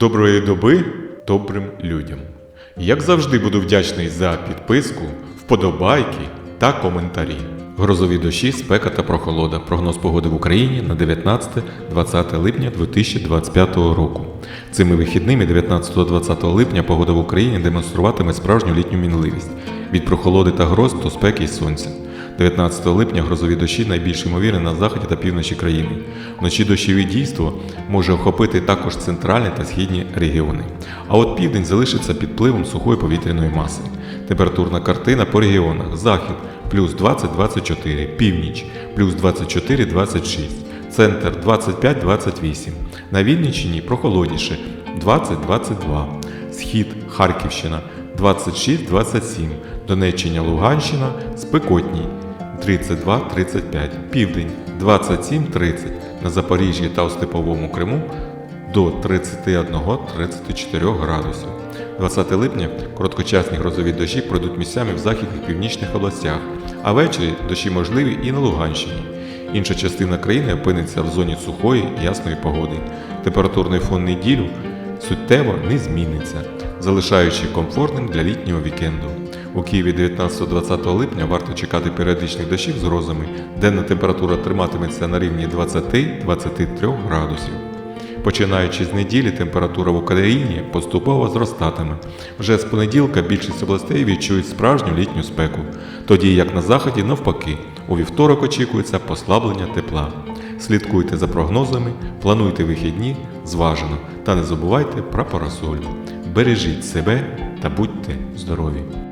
Доброї доби добрим людям. Як завжди буду вдячний за підписку, вподобайки та коментарі. Грозові дощі, спека та прохолода. Прогноз погоди в Україні на 19-20 липня 2025 року. Цими вихідними 19-20 липня погода в Україні демонструватиме справжню літню мінливість від прохолоди та гроз до спеки і сонця. 19 липня грозові дощі найбільш ймовірні на заході та півночі країни. Вночі дощові дійство може охопити також центральні та східні регіони. А от південь залишиться під впливом сухої повітряної маси. Температурна картина по регіонах: захід плюс 20-24, північ плюс 24-26, центр 25-28. На Вінниччині прохолодніше 20-22, схід Харківщина 26-27, Донеччина, Луганщина спекотній 32-35, Південь 27-30, на Запоріжжі та у Степовому Криму до 31-34 градусів. 20 липня короткочасні грозові дощі пройдуть місцями в західних північних областях, а ввечері дощі можливі і на Луганщині. Інша частина країни опиниться в зоні сухої ясної погоди. Температурний фон неділю суттєво не зміниться, залишаючи комфортним для літнього вікенду. У Києві 19-20 липня варто чекати періодичних дощів з грозами. Денна температура триматиметься на рівні 20-23 градусів. Починаючи з неділі, температура в Україні поступово зростатиме. Вже з понеділка більшість областей відчують справжню літню спеку, тоді як на заході навпаки, у вівторок очікується послаблення тепла. Слідкуйте за прогнозами, плануйте вихідні зважено та не забувайте про парасоль. Бережіть себе та будьте здорові!